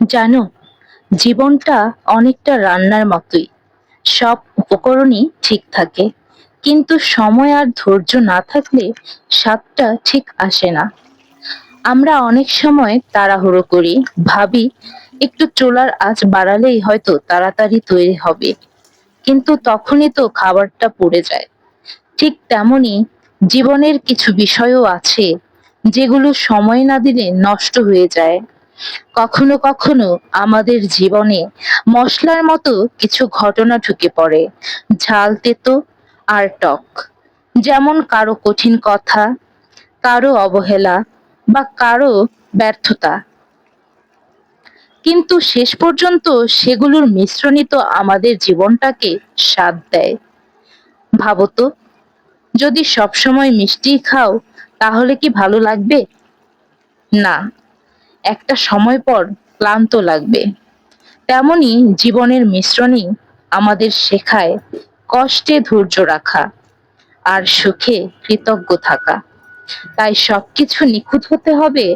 জানো, জীবনটা অনেকটা রান্নার মতোই। সব উপকরণই ঠিক থাকে, কিন্তু সময় আর ধৈর্য না থাকলে স্বাদটা ঠিক আসে না। আমরা অনেক সময় তাড়াহুড়ো করি, ভাবি একটু চোলার আঁচ বাড়ালেই হয়তো তাড়াতাড়ি তৈরি হবে, কিন্তু তখনই তো খাবারটা পড়ে যায়। ঠিক তেমনি জীবনের কিছু বিষয়ও আছে, যেগুলো সময় না দিলে নষ্ট হয়ে যায়। কখনো কখনো আমাদের জীবনে মশলার মতো কিছু ঘটনা ঢুকে পড়ে। ঝাল, তেতো আর টক। যেমন কারও কঠিন কথা, কারও অবহেলা বা কারও ব্যর্থতা। কিন্তু শেষ পর্যন্ত সেগুলোর মিশ্রণই তো আমাদের জীবনটাকে স্বাদ দেয়। ভাবো তো, যদি সবসময় মিষ্টি খাও, তাহলে কি ভালো লাগবে? না। একটা সময় পর ক্লান্ত লাগবে। তেমনি জীবনের মিশ্রণই আমাদের শেখায় কষ্টে ধৈর্য রাখা আর সুখে কৃতজ্ঞ থাকা। তাই সবকিছু নিখুঁত হতে হবে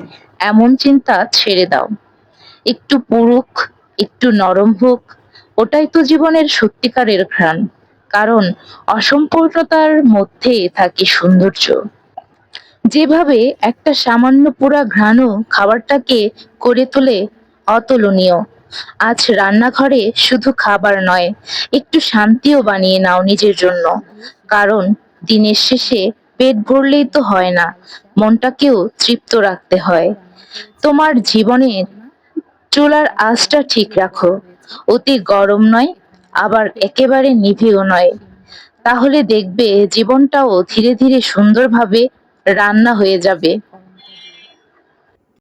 এমন চিন্তা ছেড়ে দাও। একটু পুরুক, একটু নরম হোক, ওটাই তো জীবনের সত্যিকারের ঘ্রাণ। কারণ অসম্পূর্ণতার মধ্যে থাকে সৌন্দর্য। যেভাবে একটা সামান্য পোড়া ঘ্রাণও খাবারটাকে করে তোলে অতুলনীয়। আজ রান্নাঘরে শুধু খাবার নয়, একটু শান্তিও বানিয়ে নাও নিজের জন্য। কারণ দিনের শেষে পেট ভরলেই তো হয় না, মনটাকেও তৃপ্ত রাখতে হয়। তোমার জীবনের চুলার আঁচটা ঠিক রাখো। অতি গরম নয়, আবার একেবারে নিভিও নয়। তাহলে দেখবে জীবনটাও ধীরে ধীরে সুন্দরভাবে রান্না হয়ে যাবে।